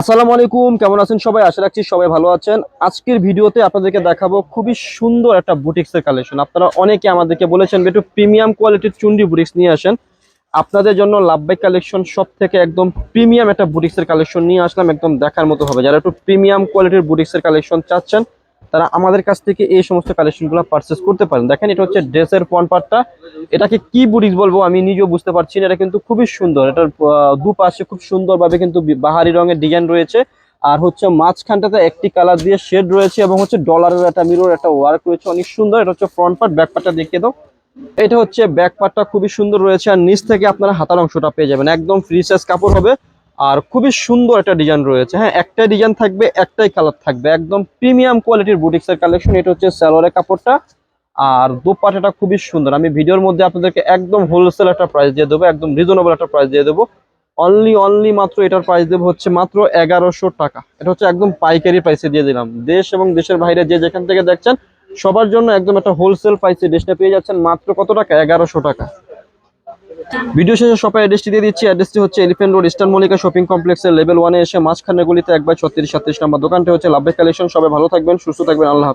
আসসালামু আলাইকুম, কেমন আছেন সবাই? আশা রাখছি সবাই ভালো আছেন। আজকের ভিডিওতে আপনাদেরকে দেখাবো খুবই সুন্দর একটা বুটিক্সের কালেকশন আপনারা অনেকে আমাদেরকে বলেছেন একটু প্রিমিয়াম কোয়ালিটির চুন্ডি বুটিক্স নিয়ে আসেন। আপনাদের জন্য লাভবাই কালেকশন সব থেকে একদম প্রিমিয়াম একটা বুটিক্সের কালেকশন নিয়ে আসলাম। একদম দেখার মতো হবে। যারা একটু প্রিমিয়াম কোয়ালিটির বুটিক্সের কালেকশন চাচ্ছেন তারা আমাদের কাছ থেকে এই সমস্ত কালেকশনগুলো পারচেস করতে পারেন। দেখেন, এটা হচ্ছে ড্রেসের ফ্রন্ট পার্টটা এটাকে কি বুটিক্স বলব আমি নিজেও বুঝতে পারছি না। এটা কিন্তু খুবই সুন্দর। এটার দুপাশে খুব সুন্দরভাবে কিন্তু বাহারি রঙের ডিজাইন রয়েছে। আর হচ্ছে মাঝখানটাতে একটি কালার দিয়ে শেড রয়েছে এবং হচ্ছে ডলারের একটা মিরর একটা ওয়ার্ক রয়েছে। অনেক সুন্দর। এটা হচ্ছে ফ্রন্ট পার্ট ব্যাক পার্টটা দেখিয়ে দাও। এটা হচ্ছে ব্যাক পার্টটা খুবই সুন্দর রয়েছে। আর নিচ থেকে আপনারা হাতার অংশটা পেয়ে যাবেন। একদম ফ্রি সাইজ কাপড় হবে। আর খুবই সুন্দর একটা ডিজাইন রয়েছে। হ্যাঁ একটাই ডিজাইন থাকবে, একটাই কালার থাকবে। একদম প্রিমিয়াম কোয়ালিটির বুটিক্সের কালেকশন এটা হচ্ছে স্যালোয়ারের কাপড়টা। আর দোপাটাটা খুবই সুন্দর। আমি ভিডিওর মধ্যে আপনাদেরকে একদম হোলসেল একটা প্রাইস দিয়ে দেবো, একদম রিজনেবল একটা প্রাইস দিয়ে দেবো। অনলি অনলি মাত্র এটার প্রাইস দেবো হচ্ছে মাত্র এগারোশো টাকা। এটা হচ্ছে একদম পাইকারি প্রাইসে দিয়ে দিলাম। দেশ এবং দেশের বাইরে যে যেখান থেকে দেখছেন, সবার জন্য একদম একটা হোলসেল প্রাইসে ড্রেসটা পেয়ে যাচ্ছেন মাত্র কত টাকা? এগারোশো টাকা। ভিডিও শেষে শপের অ্যাড্রেসটি দিয়ে দিচ্ছি অ্যাড্রেসটি হচ্ছে elephant road eastern Mallika shopping কমপ্লেক্সের লেভেল ওয়ানে এসে মাঝখানে গুলিতে একবার ছত্রিশ সাতত্রিশ নম্বর দোকানটি হচ্ছে লাভবে কালেকশন সবাই ভালো থাকবেন, সুস্থ থাকবেন, আল্লাহ।